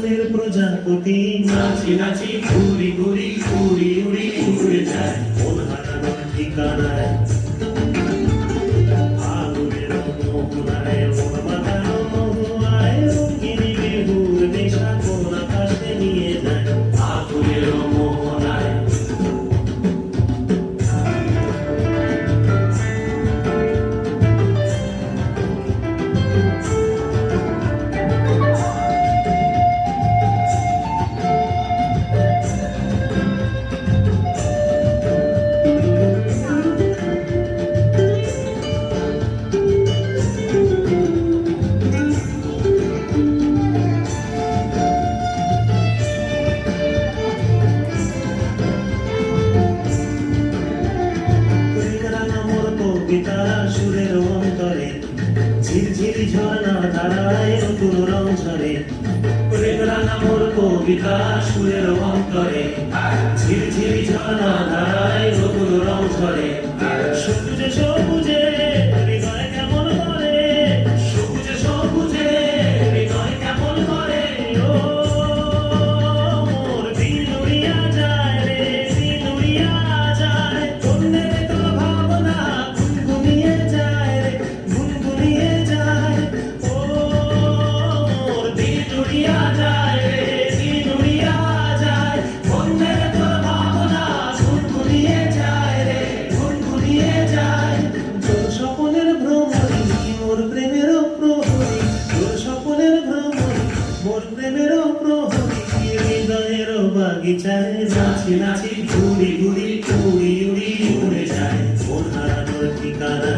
ফুলের প্রজাপতি নাচি নাচি ঘুরি ঘুরি ঘুরি উড়ি উড়ে যায়। কোন হারানোর ঠিকানায় কবিতা সুরের অন্তরে, ঝিরঝিরি ঝর্ণা ধারায় নতুন রং ঝরে। প্রেমরাঙা মোর কবিতা সুরের অন্তরে, ঝিরঝিরি ঝর্ণা ধারায় নতুন রং ঝরে। হৃদয়ের বাগিচায় নাচি নাচি ঘুরি ঘুরি উড়ি উড়ি উড়ে যায়। হারানোর ঠিকানায়